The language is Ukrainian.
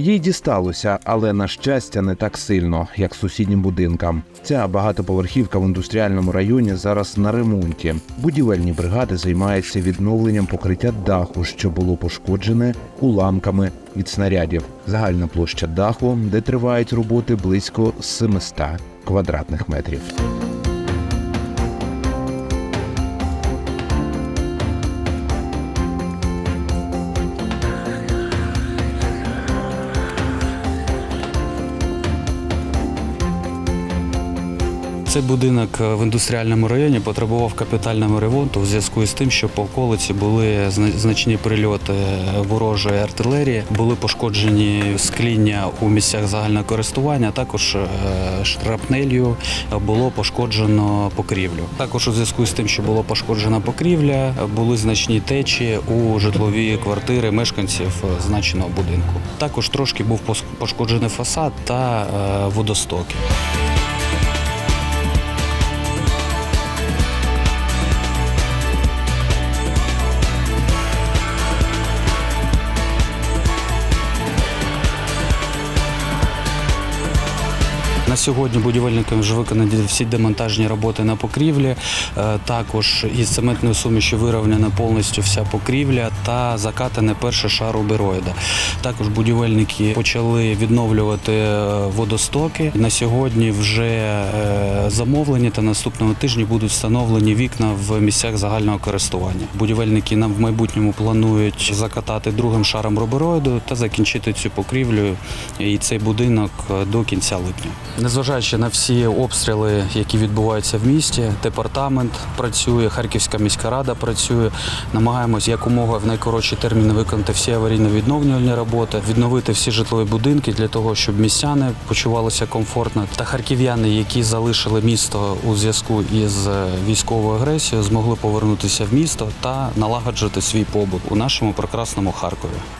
Їй дісталося, але на щастя не так сильно, як сусіднім будинкам. Ця багатоповерхівка в індустріальному районі зараз на ремонті. Будівельні бригади займаються відновленням покриття даху, що було пошкоджене уламками від снарядів. Загальна площа даху, де тривають роботи близько 700 квадратних метрів. Цей будинок е, в індустріальному районі потребував капітального ремонту у зв'язку з тим, що по околиці були зна- значні прильоти ворожої артилерії, були пошкоджені скління у місцях загального користування. Також е, шрапнелью було пошкоджено покрівлю. Також у зв'язку з тим, що було пошкоджена покрівля, були значні течі у житлові квартири мешканців е, значеного будинку. Також трошки був пошкоджений фасад та е, водостоки. На сьогодні будівельниками вже виконані всі демонтажні роботи на покрівлі. Е, Також із цементною сумішю вирівняна повністю вся покрівля та закатане перше шар убероїда. Також будівельники почали відновлювати е, водостоки. На сьогодні вже е, замовлені та наступного тижня будуть встановлені вікна в місцях загального користування. Будівельники нам в майбутньому планують закатати другим шаром рубероїду та закінчити цю покрівлю і цей будинок до кінця липня. Незважаючи на всі обстріли, які відбуваються в місті, департамент працює, Харківська міська рада працює. Намагаємось якомога в найкоротші терміни виконати всі аварійно-відновлювальні роботи, відновити всі житлові будинки для того, щоб містяни почувалися комфортно. Та харків'яни, які залишили місто у зв'язку із е, військовою агресією, змогли повернутися в місто та налагоджувати свій побут у нашому прекрасному Харкові.